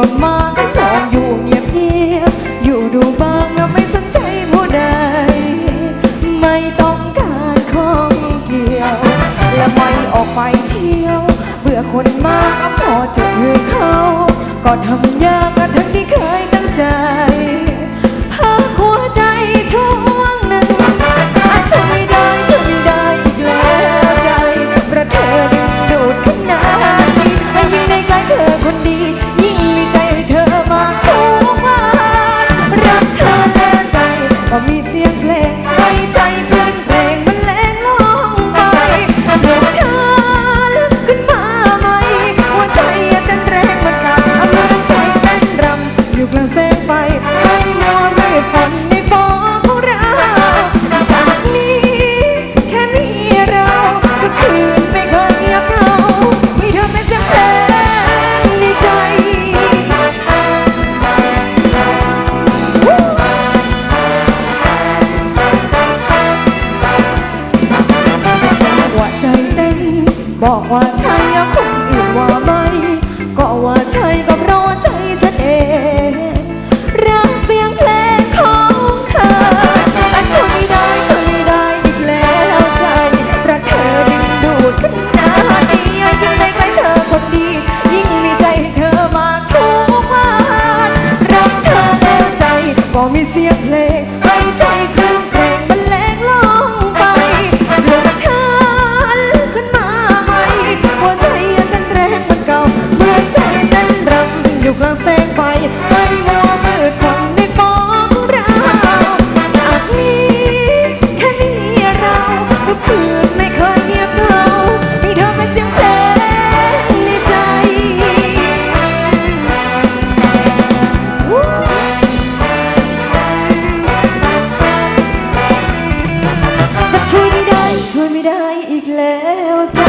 ผ่านมาก็มองอยู่เงียบเงียบอยู่ดูบ้างแล้วไม่สนใจผู้ใด ไม่ต้องการของเกี่ยว และไม่ออกไปเที่ยว เบื่อคนมากก็พอจะเหื่อเขา ก็ทำยากก็ทั้งที่เคยตั้งใจพักหัวใจช่วงหนึ่งอาจช่ไม่ได้ช่ไม่ได้อีกแล้วใจประเธอดึงดูดขนาดนี้ยิ่งได้ใกเธอคนดี เพลงใจ ว่าใจเต้นบอกว่าใช่แล้วคนอื่นว่ามา Let's